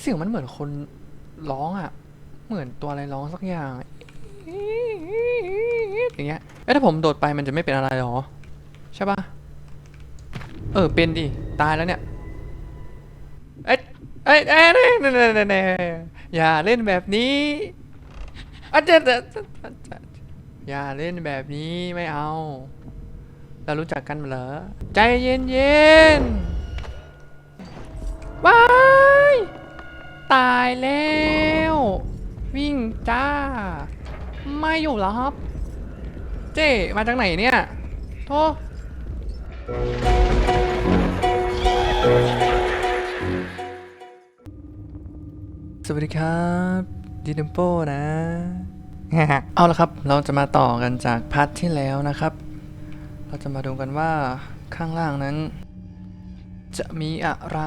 เสียงมันเหมือนคนร้องอะ เหมือนตัวอะไรร้องสักอย่าง อย่างเงี้ยเอ้ถ้าผมโดดไปมันจะไม่เป็นอะไรหรอ ใช่ปะเออ เป็นดิ ตายแล้วเนี่ย เอ้ยเอ้ยเอ้ยเน่เน่เน่เน่อย่าเล่นแบบนี้อาจจะอย่าเล่นแบบนี้ไม่เอา เรารู้จักกันเหรอ ใจเย็นเย็นๆว้าย ตายแล้ว วิ่งจ้า ไม่อยู่แล้วครับ เจ๊มาจากไหนเนี่ย โทษสวัสดีครับดีนัมโปนะ เอาละครับ เราจะมาต่อกันจากพาร์ทที่แล้วนะครับ เราจะมาดูกันว่าข้างล่างนั้น จะมีอะไร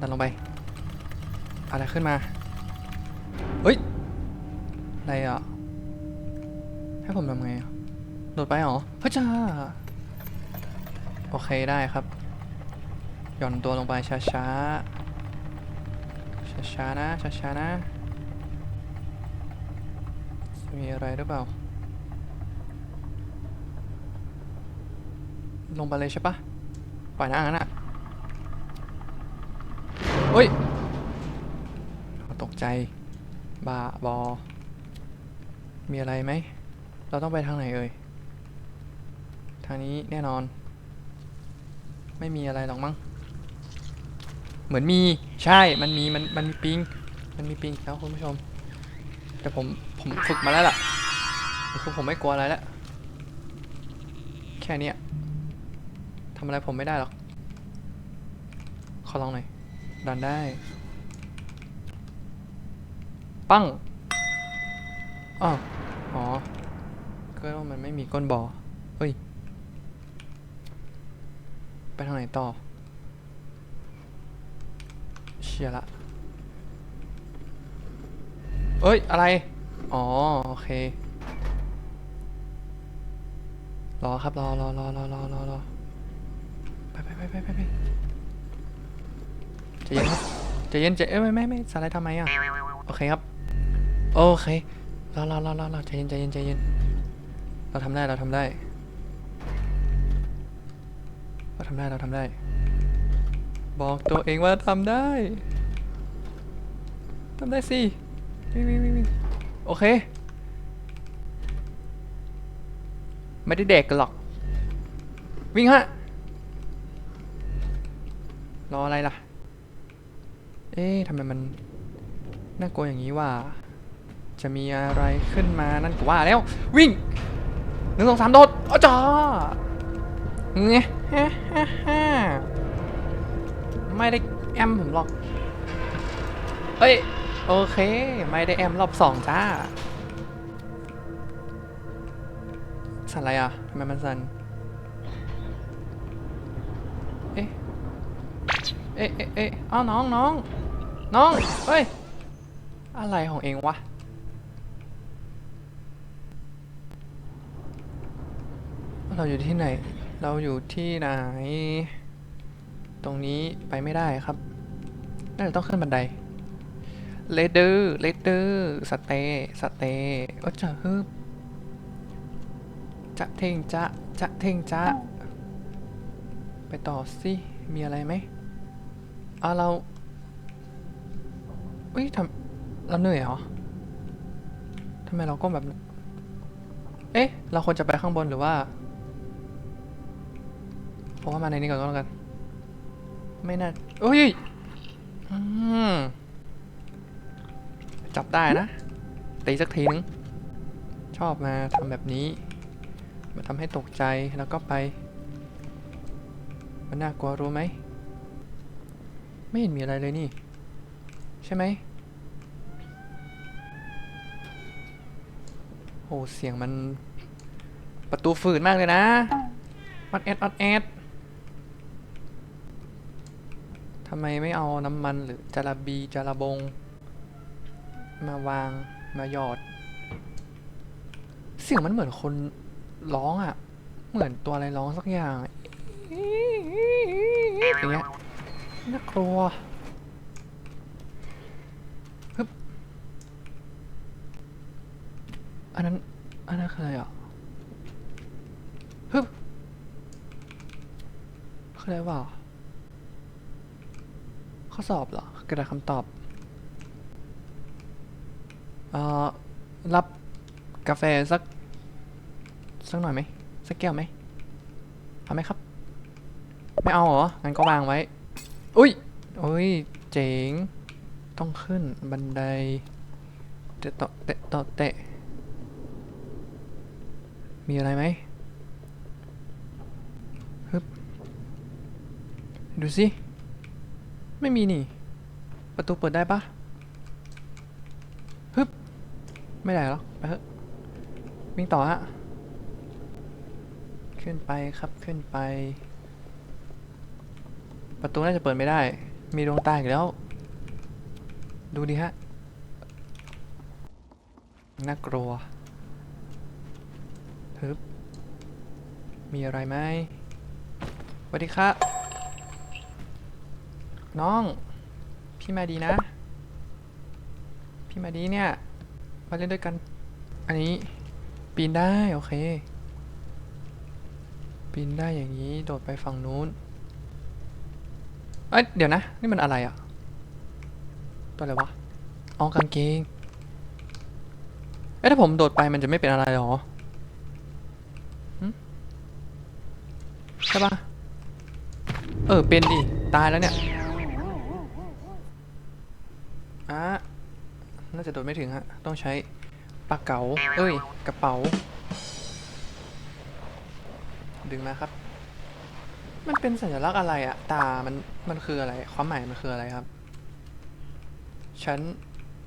ดันลงไป อะไรขึ้นมา เฮ้ย อะไรอะ ให้ผมทำไงโดดไปเหรอเฮ้ยจ้าโอเคได้ครับ หย่อนตัวลงไปช้าช้าช้าช้าๆ นะช้าช้าๆ นะ มีอะไรหรือเปล่า ลงไปเลยใช่ปะปล่อยนะงั้นอะเฮ้ย ตกใจ บาบอ มีอะไรไหม เราต้องไปทางไหนเอ่ย ทางนี้แน่นอน ไม่มีอะไรหรอกมั้ง เหมือนมี ใช่ มันมี มัน มันมีปิง มันมีปิงแล้วคุณผู้ชม แต่ผม ผมฝึกมาแล้วล่ะ คือผมไม่กลัวอะไรแล้ว แค่นี้ทำอะไรผมไม่ได้หรอก ขอลองหน่อยดันได้ ปั้งอ้าวอ๋อก็ว่ามันไม่มีก้นบ่อเฮ้ย ไปทางไหนต่อ เชียละเอ้ย อะไร อ๋อ โอเค รอครับ รอรอรอรอรอรอรอไปไปไปไปไปไปใจเย็นครับใจเย็นใจเอ้ยไม่ไม่ไม่สไลด์ทำไมอะ โอเคครับ โอเครอรอรอรอรอใจเย็นใจเย็นใจเย็น เราทำได้เราทำได้ เราทำได้เราทำได้ บอกตัวเองว่าทำได้ทำได้สิวิ่งวิ่งวิ่งวิ่งโอเค ไม่ได้เด็กกันหรอก วิ่งฮะ รออะไรล่ะ เอ๊ะทำไมมันน่ากลัวอย่างนี้ว่า จะมีอะไรขึ้นมานั่นก็ว่าแล้ว วิ่งหนึ่งสองสามโดดอ้อจ้าเงี้ยฮ่าฮ่าฮ่าไม่ได้แอมผมหรอก เอ้ย โอเค ไม่ได้แอมรอบสองจ้า สั่นอะไรอะทำไมมันสั่นเอ๊ะ เอ๊ะเอ๊ะเอ๊ะอ้าวน้องน้อง น้อง เฮ้ย อะไรของเองวะ เราอยู่ที่ไหน เราอยู่ที่ไหน ตรงนี้ไปไม่ได้ครับ น่าจะต้องขึ้นบันไดเลเดอร์เลเดอร์สเตย์สเตย์โอ้จะฮึบจะเท่งจะจะเท่งจะไปต่อสิมีอะไรไหมอะเราเฮ้ยทำเราเหนื่อยเหรอทำไมเราก้มแบบ เอ๊ะ เราควรจะไปข้างบนหรือว่า ผมว่ามาในนี้ก่อนก็แล้วกัน ไม่น่าเอ้ยอืมจับได้นะตีสักทีนึง ชอบมาทำแบบนี้ มาทำให้ตกใจแล้วก็ไป มันน่ากลัวรู้ไหม ไม่เห็นมีอะไรเลยนี่ ใช่ไหมโหเสียงมันประตูฝืดมากเลยนะออดแอดออดแอด ทำไมไม่เอาน้ำมันหรือจาระบีจาระบง มาวางมาหยอด เสียงมันเหมือนคนร้องอะ่ะ เหมือนตัวอะไรร้องสักอย่างอย่างเงี้ยน่ากลัวฮึบอันนั้น อันนั้นคืออะไรอะฮึบคืออะไรวะ ข้อสอบเหรอกระดาษคำตอบเอ่อรับกาแฟสัก สักหน่อยไหมสักแก้วไหมเอาไหมครับ ไม่เอาเหรองั้นก็วางไว้อุ้ยอุ้ยเจ๋งต้องขึ้นบันไดเตะต่อเตะต่อเตะมีอะไรไหมฮึบดูสิ ไม่มีนี่ ประตูเปิดได้ปะฮึบไม่ได้หรอกไปเถอะวิ่งต่อฮะขึ้นไปครับขึ้นไป ประตูน่าจะเปิดไม่ได้ มีดวงตาอีกแล้ว ดูดิฮะน่ากลัวฮึบมีอะไรไหมสวัสดีครับ น้อง พี่มาดีนะ พี่มาดีเนี่ย มาเล่นด้วยกัน อันนี้ปีนได้ โอเค ปีนได้อย่างนี้ โดดไปฝั่งนู้น เอ้ย เดี๋ยวนะ นี่มันอะไรอะตัวอะไรวะอ๋อกางเกง เอ้ยถ้าผมโดดไปมันจะไม่เป็นอะไรหรอใช่ปะเออ เป็นดิ ตายแล้วเนี่ยาจะโดดไม่ถึงฮะ ต้องใช้ปากเก๋าเอ้ย กระเป๋า ดึงมาครับ มันเป็นสัญลักษณ์อะไรอะตา มัน มันคืออะไร ความหมายมันคืออะไรครับ ฉัน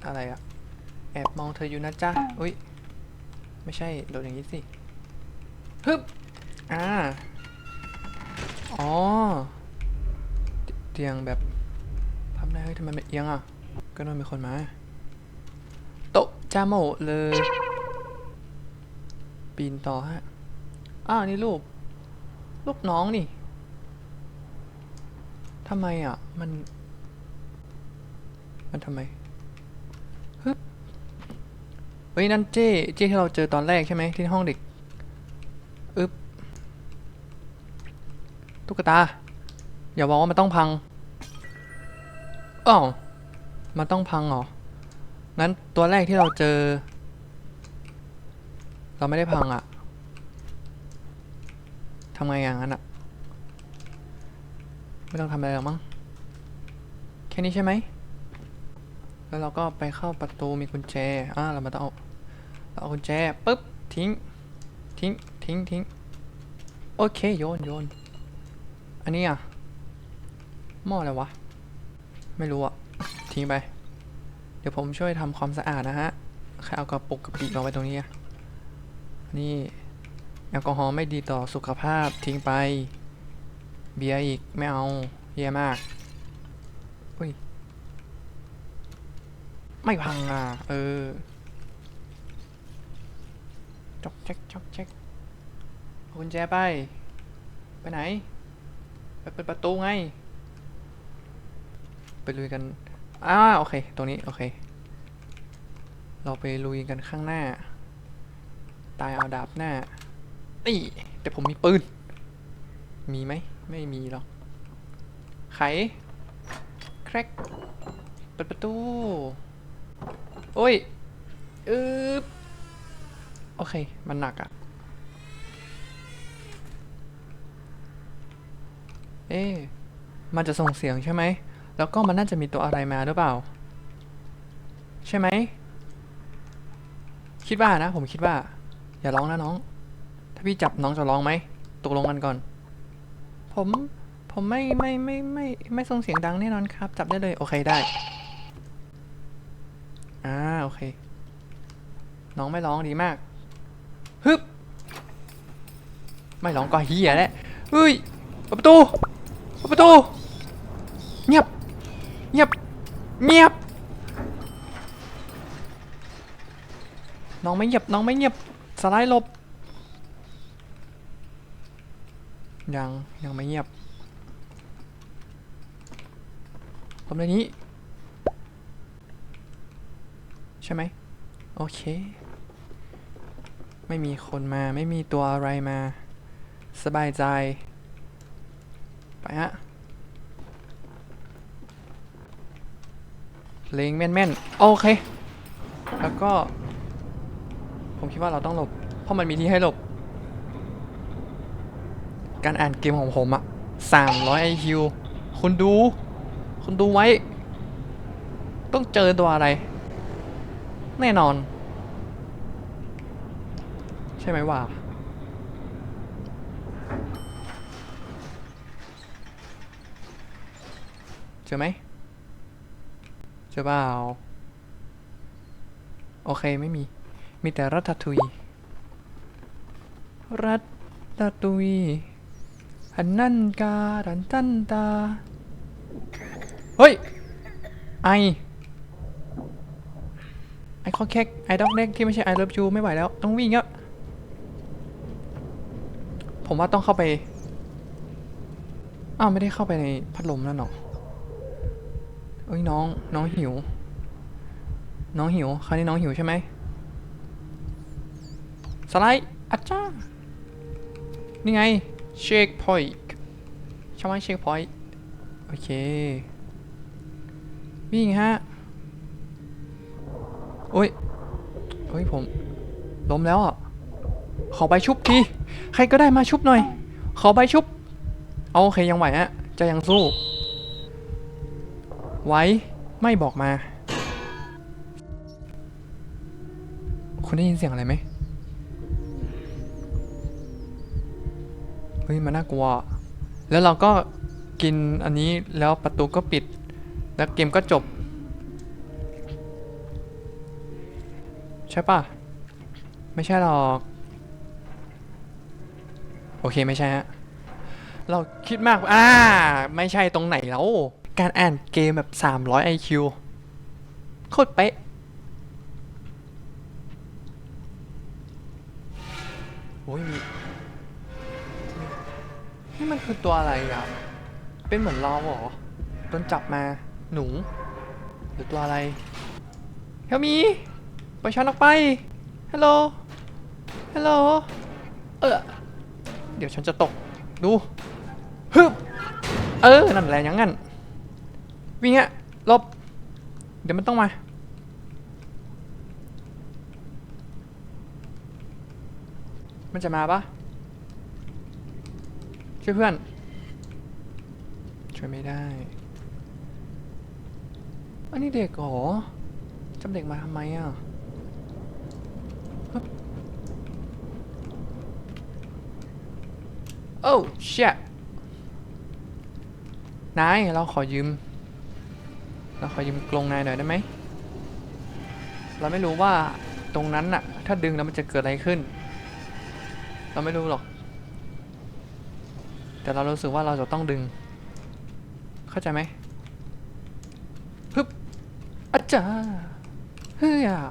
อะไรอะแอบมองเธออยู่นะจ๊ะ อุ้ย ไม่ใช่ โดดอย่างนี้สิ ฮึบ อ่า อ๋อ เตียงแบบพับได้เฮ้ยทำไมมันเอียงอะ ก็นอนมีคนมา โต๊ะจาโมเลย ปีนต่อฮะ อ้าวนี่รูปรูปน้องนี่ทำไมอะ มัน มันทำไมฮึบเฮ้ย นั่นเจ้ เจ้ที่เราเจอตอนแรกใช่ไหมที่ห้องเด็กอึบตุ๊กตา อย่าบอกว่ามันต้องพังอ้าวมันต้องพังเหรอ งั้นตัวแรกที่เราเจอ เราไม่ได้พังอะทำไงอย่างนั้นอะไม่ต้องทำอะไรหรอกมั้ง แค่นี้ใช่ไหม แล้วเราก็ไปเข้าประตูมีกุญแจ อ่าเรามาต้องเอาเราเอากุญแจปุ๊บทิ้ง ทิ้ง ทิ้ง ทิ้ง โอเคโยนโยน อันนี้อะหม้ออะไรวะ ไม่รู้อะ ทิ้งไป ดี๋ยวผมช่วยทำความสะอาดนะฮะใครเอากระปุกกระปิเอาไว้ตรงนี้อะนี่แอลกอฮอล์ไม่ดีต่อสุขภาพทิ้งไป เบียร์อีกไม่เอาแย่มากอุ้ย ไม่พังอะ เออจอกแจ๊กจอกแจ๊กเอากุญแจไป ไปไหน ไปเปิดประตูไง ไปลุยกัน อ้าโอเค ตรงนี้ โอเค เราไปลุยกันข้างหน้า ตายเอาดาบหน้า นี่ แต่ผมมีปืน มีไหม ไม่มีหรอก ไข แครกเปิดประตู โอ้ยอึบโอเค มันหนักอะเอ๊มันจะส่งเสียงใช่ไหม แล้วก็มันน่าจะมีตัวอะไรมาหรือเปล่า ใช่ไหม คิดว่านะ ผมคิดว่า อย่าร้องนะน้อง ถ้าพี่จับน้องจะร้องไหมตกลงกันก่อน ผมผมไม่ไม่ไม่ไม่ไม่ส่งเสียงดังแน่นอนครับ จับได้เลย โอเคได้ อ่าโอเค น้องไม่ร้องดีมากฮึบไม่ร้องก็เฮียแหละเฮ้ยเปิดประตูเปิดประตูเงียบ เงียบ เงียบ น้องไม่เงียบ น้องไม่เงียบ สไลด์ลบ ยัง ยังไม่เงียบผมในนี้ ใช่ไหม โอเค ไม่มีคนมา ไม่มีตัวอะไรมา สบายใจ ไปฮะ เลงแม่นๆ โอเค แล้วก็ ผมคิดว่าเราต้องหลบ เพราะมันมีที่ให้หลบ การอ่านเกมของผมอะ300 IQ คุณดู คุณดูไว้ ต้องเจอตัวอะไร แน่นอน ใช่ไหมว่าเจอไหม จอเปล่าโอเคไม่มี มีแต่รัตทุย รัตทุยอันนั่นกาดันตันตา เฮ้ย ไอ ไอคอแคกไอด็อกเด็กที่ไม่ใช่ไอเลิฟยูไม่ไหวแล้ว ต้องวิ่งแล้วผมว่าต้องเข้าไป อ้าว ไม่ได้เข้าไปในพัดลมนั่นหรอ เอ้ยน้อง น้องหิว น้องหิวคราวนี้น้องหิวใช่ไหมสไลด์อาจ้านี่ไงเชคพอยต์ใช่ไหมเชคพอยต์โอเค วิ่งฮะโอ้ยโอ้ยผมล้มแล้วอะ ขอใบชุบที ใครก็ได้มาชุบหน่อย ขอใบชุบ เอาโอเคยังไหวฮะจะยังสู้ ไว้ไม่บอกมา คุณได้ยินเสียงอะไรไหมเฮ้ยมันน่ากลัว แล้วเราก็กินอันนี้แล้วประตูก็ปิด แล้วเกมก็จบ ใช่ปะไม่ใช่หรอก โอเคไม่ใช่ฮะเราคิดมาก อ่า ไม่ใช่ตรงไหนแล้ว การอ่านเกมแบบ 300 IQ โคตรเป๊ะโอ้ยมีนี่มันคือตัวอะไรอะ เป็นเหมือนเราเหรอโดนจับมาหนู หรือตัวอะไรเฮลมีปล่อยฉันออกไป ฮัลโหล ฮัลโหล เออ เดี๋ยวฉันจะตก ดู ฮึบ เออ นั่นแหละยังงั้น วิ่งฮะลบ เดี๋ยวมันต้องมามันจะมาปะช่วยเพื่อน ช่วยไม่ได้ อันนี้เด็กเหรอจำเด็กมาทำไมอะโอ้เชี่ยนาย เราขอยืม เราขอยืมกรงนายหน่อยได้ไหม เราไม่รู้ว่าตรงนั้นน่ะ ถ้าดึงแล้วมันจะเกิดอะไรขึ้น เราไม่รู้หรอก แต่เรารู้สึกว่าเราจะต้องดึง เข้าใจไหมฮึบอาจารย์เฮ้ยอะ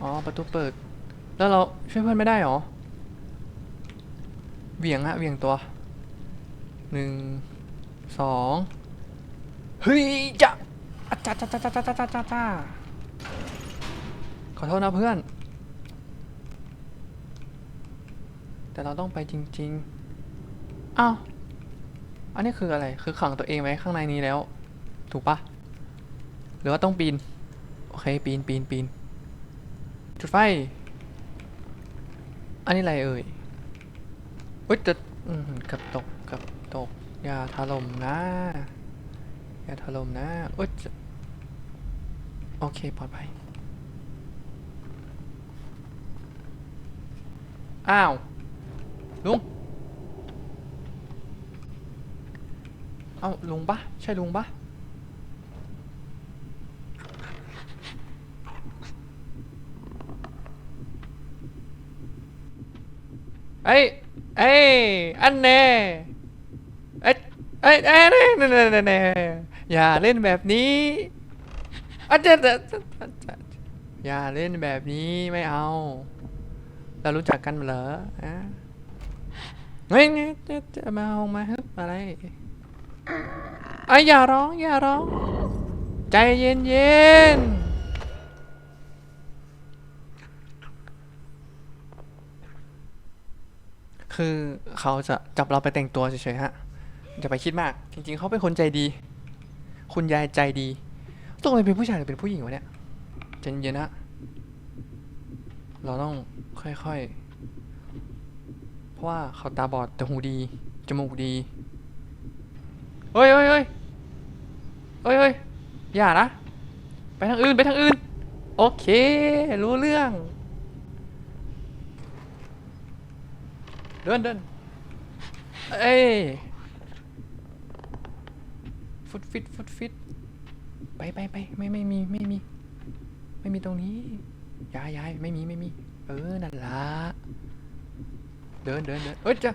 อ๋อประตูเปิด แล้วเราช่วยเพื่อนไม่ได้หรอ เหวี่ยงฮะเหวี่ยงตัวหนึ่ง สองเฮ้ยจะอาจารย์จ้าจ้าจ้าจ้าจ้าจ้าจ้าขอโทษนะเพื่อน แต่เราต้องไปจริงๆอ้าวอันนี้คืออะไร คือขังตัวเองไว้ข้างในนี้แล้ว ถูกปะหรือว่าต้องปีน โอเค ปีนปีนปีน จุดไฟ อันนี้อะไรเอ่ยอุ้ยจะอืมเกับตกเกับตก อย่าถล่มนะ อย่าถล่มนะอุ้ยโอเค ปลอดภัย อ้าว ลุง เอ้า ลุงปะใช่ลุงปะเอ้ย เอ้ย อันแน่ เอ้ยเอ้ยเน่เน่เน่เน่อย่าเล่นแบบนี้อาจารย์อย่าเล่นแบบนี้ไม่เอา เรารู้จักกันเหรอฮะเฮ้ยจะจะมาเอามาฮึบอะไรไอ้อย่าร้องอย่าร้อง ใจเย็นเย็นคือเขาจะจับเราไปแต่งตัวเฉยๆฮะ อย่าไปคิดมาก จริง ๆ เขาเป็นคนใจดี คุณยายใจดีตกลงเป็นผู้ชายหรือเป็นผู้หญิงวะเนี่ยใจเย็นๆนะ เราต้องค่อยๆ เพราะว่าเขาตาบอดแต่หูดี จมูกดีเฮ้ยเฮ้ยเฮ้ยเฮ้ยเฮ้ยอย่านะ ไปทางอื่นไปทางอื่น โอเค รู้เรื่อง เดินเดินเอ้ย ฟุตฟิตฟุตฟิตไปไปไปไม่ไม่มีไม่มี ไม่มีตรงนี้ย้ายย้ายไม่มีไม่มี เออนั่นละเดินเดินเดินเอ้ยจะ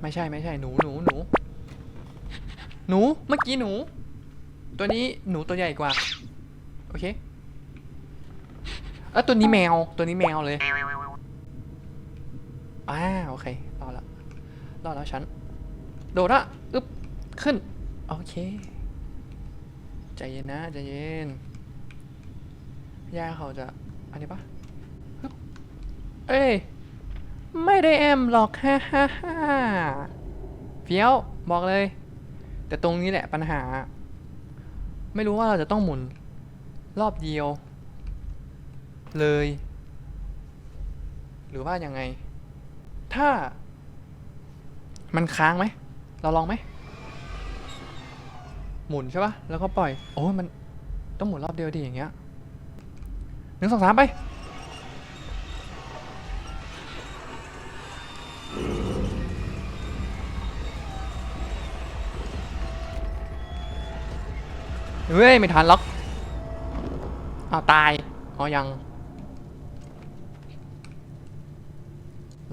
ไม่ใช่ไม่ใช่หนูหนูหนู หนูเมื่อกี้หนู ตัวนี้หนูตัวใหญ่กว่า โอเคเออตัวนี้แมวตัวนี้แมวเลยอ่าโอเครอดละรอดแล้วฉัน โดดละอึ๊บขึ้น โอเค ใจเย็นนะ ใจเย็นยาเขาจะ อันนี้ปะเอ้ย ไม่ได้แอมหรอกฮ่าฮ่าฮ่าเฟี้ยว บอกเลย แต่ตรงนี้แหละปัญหา ไม่รู้ว่าเราจะต้องหมุน รอบเดียว เลย หรือว่ายังไง ถ้า มันค้างไหม เราลองไหม หมุนใช่ปะแล้วก็ปล่อย โอ้ยมันต้องหมุนรอบเดียวดีอย่างเงี้ยหนึ่งสองสามไป เฮ้ย ไม่ทันล็อกอ้าวตายอ๋อยัง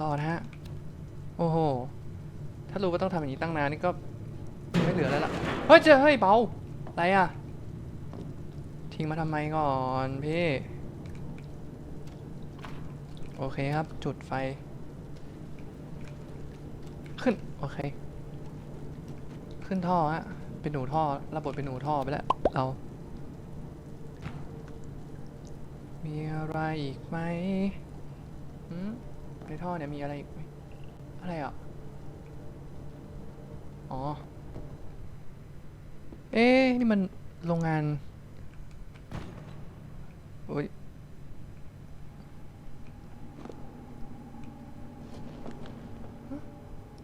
รอดฮะ โอ้โห ถ้ารู้ว่าต้องทำอย่างนี้ตั้งนานนี่ก็ไม่เหลือแล้วล่ะ เฮ้ยเจอเฮ้ยเบาอะไรอะ ทิ้งมาทำไมก่อนพี่ โอเคครับ จุดไฟ ขึ้น โอเค ขึ้นท่อฮะ เป็นหนูท่อระบบเป็นหนูท่อไปแล้วเรา มีอะไรอีกไหมหืมในท่อเนี่ยมีอะไรอีกไหมอะไรอะ อ๋อ เอ๊นี่มันโรงงาน โอ้ย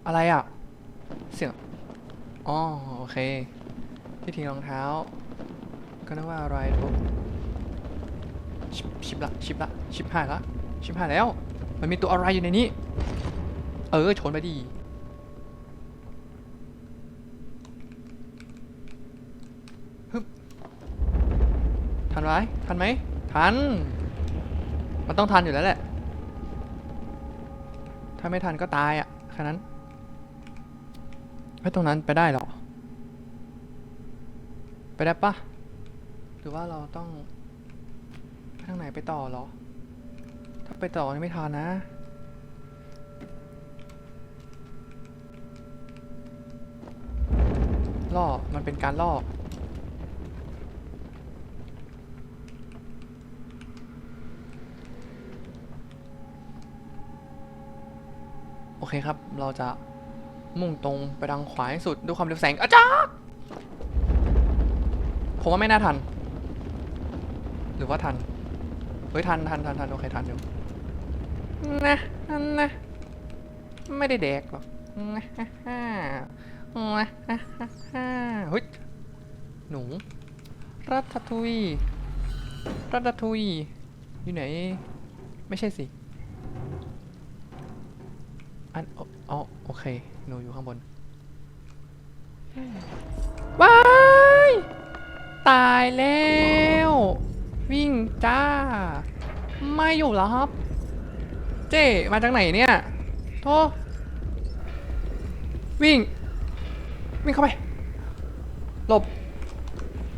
อะไรอะ เสียง อ๋อ โอเค ที่ทิ้งรองเท้า ก็นึกว่าอะไรทุกชิบชิบละ ชิบละ ชิบหายละ ชิบหายแล้ว มันมีตัวอะไรอยู่ในนี้ เออ ชนไปดี ทันไหมทันไหมทัน มันต้องทันอยู่แล้วแหละ ถ้าไม่ทันก็ตายอะแค่นั้นไอ้ยตรงนั้นไปได้เหรอ ไปได้ปะหรือว่าเราต้องไปทางไหนไปต่อเหรอ ถ้าไปต่อนี่ไม่ทันนะล่อมันเป็นการล่อ โอเคครับ เราจะมุ่งตรงไปทางขวาให้สุดด้วยความเร็วแสงอาจ้าผมว่าไม่น่าทัน หรือว่าทัน เฮ้ยทันทันทันทันโอเคทันอยู่นะนะ ไม่ได้แดกหรอกนะฮ่าฮ่านะฮ่าฮ่าฮ่าเฮ้ยหนูรัตทุยรัตทุยอยู่ไหน ไม่ใช่สิ เค หนูอยู่ข้างบน ว้าย ตายแล้ว วิ่งจ้า ไม่อยู่แล้วครับ เจ๊มาจากไหนเนี่ย โทษวิ่ง วิ่งเข้าไป หลบ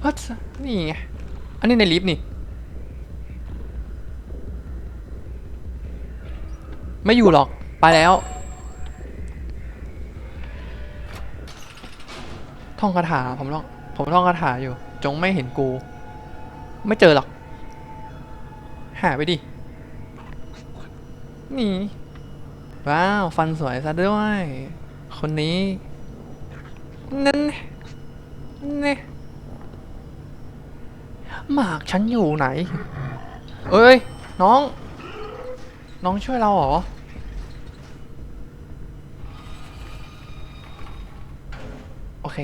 เฮ้ยนี่ไง อันนี้ในลิฟต์นี่ ไม่อยู่หรอก ไปแล้ว ท่องคาถาผมท่องผมท่องคาถาอยู่ จงไม่เห็นกู ไม่เจอหรอก หาไปดิ นี่ ว้าว ฟันสวยซะด้วย คนนี้ นั่นนี่หมากฉันอยู่ไหน เอ้ย น้อง น้องช่วยเราเหรอโอเค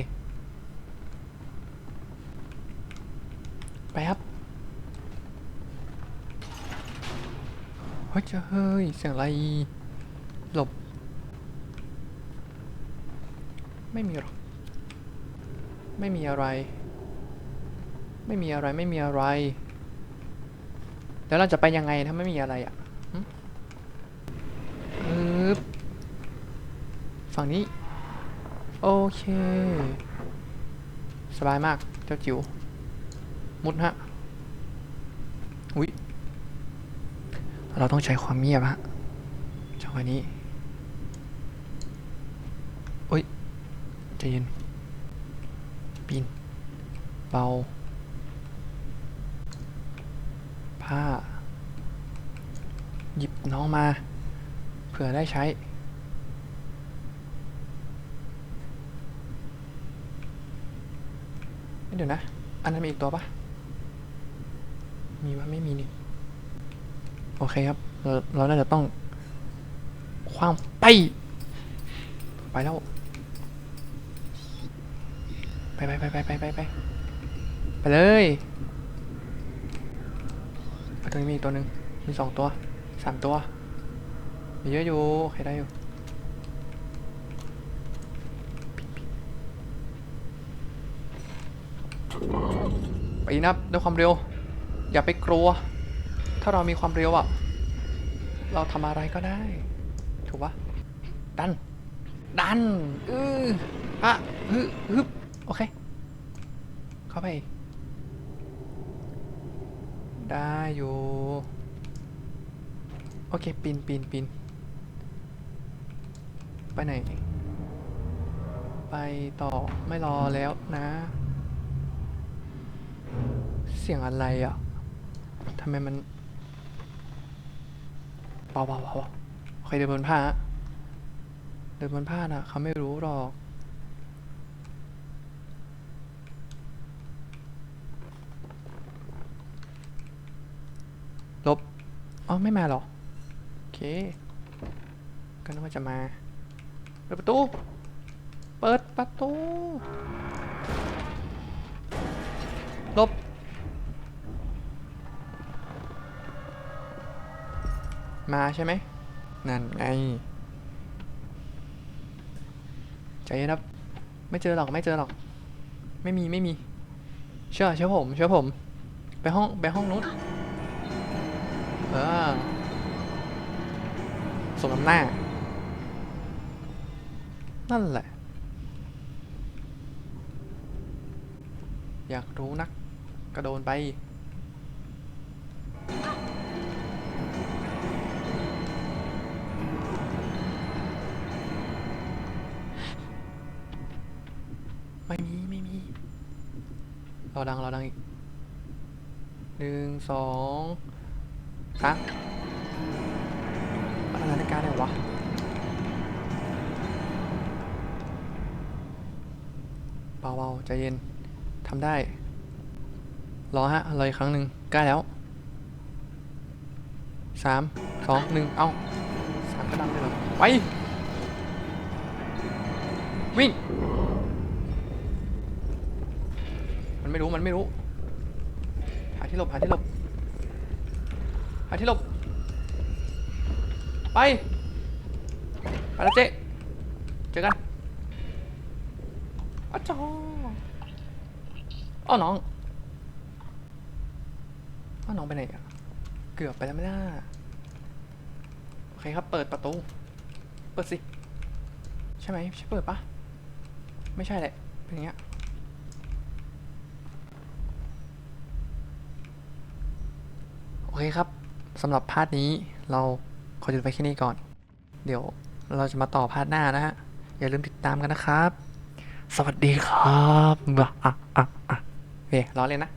ไปครับเฮ้ยเจ้าเฮ้ยเสียงอะไร หลบ ไม่มีหรอก ไม่มีอะไร ไม่มีอะไรไม่มีอะไร แล้วเราจะไปยังไงถ้าไม่มีอะไรอะฝั่งนี้ โอเค สบายมากเจ้าจิ๋ว มุดฮะอุ๊ยเราต้องใช้ความเงียบฮะจังหวะนี้อุ๊ยใจเย็นปีนเบาผ้า หยิบน้องมา เผื่อได้ใช้เอ้ยเดี๋ยวนะ อันนั้นมีอีกตัวปะ มีวะไม่มีนี่ โอเคครับ เราเราน่าจะต้อง คว้างไป ไปแล้ว ไปไปไปไปไปไปไปไปเลยไปตรงนี้มีอีกตัวหนึ่งมีสองตัวสามตัวมีเยอะอยู่โอเคได้อยู่ไปนับด้วยความเร็ว อย่าไปกลัว ถ้าเรามีความเร็วอะเราทำอะไรก็ได้ ถูกปะดัน ดันเอออะฮึฮึบโอเค เข้าไป ได้อยู่ โอเค ปีนปีนปีนไปไหน ไปต่อ ไม่รอแล้วนะ เสียงอะไรอะ ทำไมมันเบาเบาเบาเบาโอเคเดินบนผ้า เดินบนผ้านะเขาไม่รู้หรอกลบอ๋อไม่มาหรอ โอเค ก็นึกว่าจะมา เปิดประตู เปิดประตู ลบ มาใช่ไหม นั่นไง ใจเย็นครับ ไม่เจอหรอกไม่เจอหรอก ไม่มีไม่มี เชื่อเชื่อผมเชื่อผม ไปห้องไปห้องนู้นเออสมน้ำหน้า นั่นแหละ อยากรู้นักกระโดนไป เราดังเราดังอีกหนึ่งสองสามพัฒนาการได้เหรอวะเบาๆใจเย็นทำได้ รอฮะรออีกครั้งหนึ่งใกล้แล้วสามสองหนึ่งเอ้าสามก็ดังเลยเหรอไป มันไม่รู้ หาที่หลบหาที่หลบหาที่หลบ ไปไปแล้วเจ๊เจอกันอ้าวจออ้าวน้องอ้าวน้องไปไหนอะเกือบไปแล้วไม่ได้โอเคครับ เปิดประตู เปิดสิ ใช่ไหมใช่เปิดปะไม่ใช่แหละ เป็นอย่างเงี้ย โอ เคครับสำหรับพาร์ทนี้เราขอหยุดไปแค่นี้ก่อน เดี๋ยวเราจะมาต่อพาร์ทหน้านะฮะ อย่าลืมติดตามกันนะครับ สวัสดีครับอะอะอะอะโอเครอเลยนะ